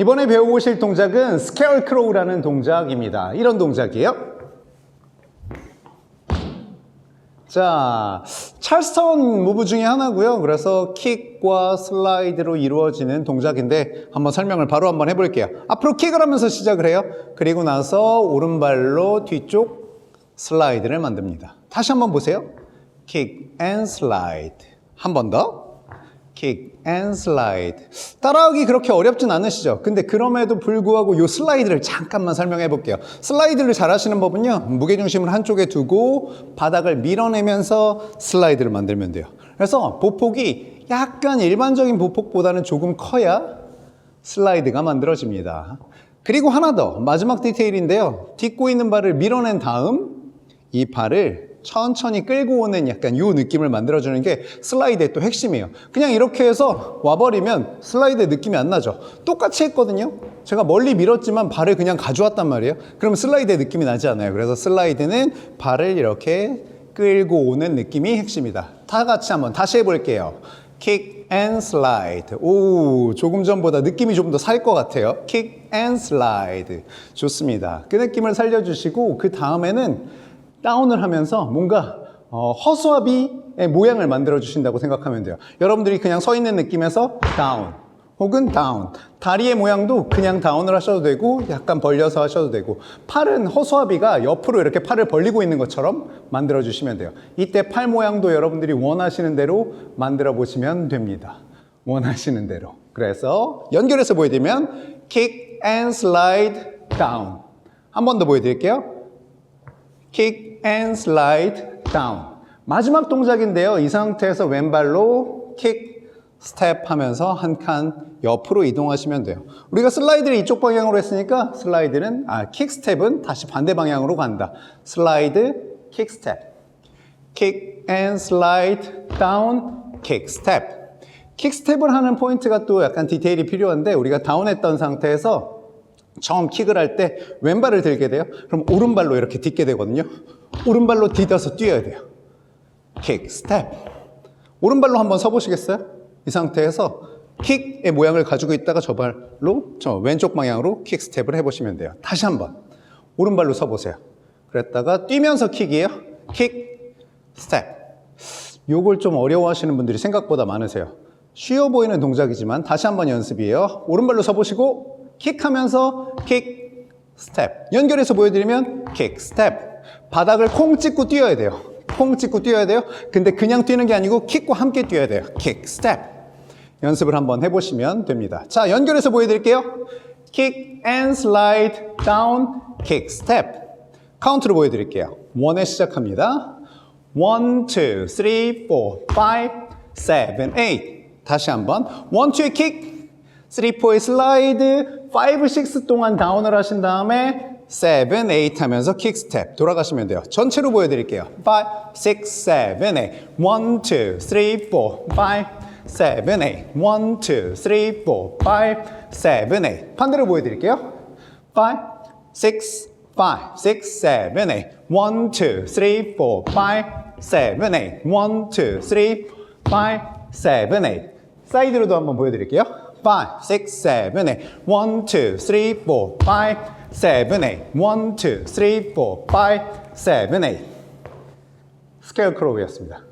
이번에 배워보실 동작은 스케어크로우라는 동작입니다. 이런 동작이에요. 자, 찰스턴 무브 중에 하나고요. 그래서 킥과 슬라이드로 이루어지는 동작인데 한번 설명을 바로 한번 해볼게요. 앞으로 킥을 하면서 시작을 해요. 그리고 나서 오른발로 뒤쪽 슬라이드를 만듭니다. 다시 한번 보세요. 킥 앤 슬라이드. 한 번 더. 킥앤 슬라이드. 따라하기 그렇게 어렵진 않으시죠? 근데 그럼에도 불구하고 이 슬라이드를 잠깐만 설명해 볼게요. 슬라이드를 잘 하시는 법은요. 무게중심을 한쪽에 두고 바닥을 밀어내면서 슬라이드를 만들면 돼요. 그래서 보폭이 약간 일반적인 보폭보다는 조금 커야 슬라이드가 만들어집니다. 그리고 하나 더 마지막 디테일인데요. 딛고 있는 발을 밀어낸 다음 이 발을 천천히 끌고 오는 약간 요 느낌을 만들어주는 게 슬라이드의 또 핵심이에요. 그냥 이렇게 해서 와버리면 슬라이드의 느낌이 안 나죠. 똑같이 했거든요. 제가 멀리 밀었지만 발을 그냥 가져왔단 말이에요. 그럼 슬라이드의 느낌이 나지 않아요. 그래서 슬라이드는 발을 이렇게 끌고 오는 느낌이 핵심이다. 다 같이 한번 다시 해볼게요. kick and slide. 오, 조금 전보다 느낌이 좀더살 것 같아요. kick and slide. 좋습니다. 그 느낌을 살려주시고 그 다음에는 다운을 하면서 뭔가 어, 허수아비의 모양을 만들어 주신다고 생각하면 돼요. 여러분들이 그냥 서 있는 느낌에서 다운 혹은 다운. 다리의 모양도 그냥 다운을 하셔도 되고 약간 벌려서 하셔도 되고 팔은 허수아비가 옆으로 이렇게 팔을 벌리고 있는 것처럼 만들어 주시면 돼요. 이때 팔 모양도 여러분들이 원하시는 대로 만들어 보시면 됩니다. 원하시는 대로. 그래서 연결해서 보여드리면 kick and slide down. 한 번 더 보여드릴게요. kick and slide down. 마지막 동작인데요. 이 상태에서 왼발로 kick, step 하면서 한 칸 옆으로 이동하시면 돼요. 우리가 슬라이드를 이쪽 방향으로 했으니까 슬라이드는, 아, kick step은 다시 반대 방향으로 간다. 슬라이드, kick step. kick and slide down, kick step. 킥 스텝을 하는 포인트가 또 약간 디테일이 필요한데 우리가 다운했던 상태에서 처음 킥을 할 때 왼발을 들게 돼요. 그럼 오른발로 이렇게 딛게 되거든요. 오른발로 디뎌서 뛰어야 돼요. 킥, 스텝. 오른발로 한번 서보시겠어요? 이 상태에서 킥의 모양을 가지고 있다가 저 발로, 저 왼쪽 방향으로 킥 스텝을 해보시면 돼요. 다시 한번. 오른발로 서보세요. 그랬다가 뛰면서 킥이에요. 킥, 스텝. 요걸 좀 어려워하시는 분들이 생각보다 많으세요. 쉬워 보이는 동작이지만 다시 한번 연습이에요. 오른발로 서보시고 킥 하면서 킥, 스텝. 연결해서 보여드리면 킥, 스텝. 바닥을 콩 찍고 뛰어야 돼요. 콩 찍고 뛰어야 돼요. 근데 그냥 뛰는 게 아니고 킥과 함께 뛰어야 돼요. 킥, 스텝. 연습을 한번 해보시면 됩니다. 자, 연결해서 보여드릴게요. kick and slide down, kick, step. 카운트로 보여드릴게요. 원에 시작합니다. 1, 2, 3, 4, 5, 7, 8. 다시 한번. 1, 2의 킥, 3, 4의 슬라이드, 5, 6 동안 다운을 하신 다음에 7, 8 하면서 킥 스텝 돌아가시면 돼요. 전체로 보여드릴게요. 5, 6, 7, 8. 1, 2, 3, 4, 5, 7, 8. 1, 2, 3, 4, 5, 7, 8. 반대로 보여드릴게요. 5, 6, 5, 6, 7, 8. 1, 2, 3, 4, 5, 7, 8. 1, 2, 3, 5, 7, 8. 사이드로도 한번 보여드릴게요. 5, 6, 7, 8. 1, 2, 3, 4, 5, 7, 8. 1, 2, 3, 4, 5, 7, 8. 스케어 크로우였습니다.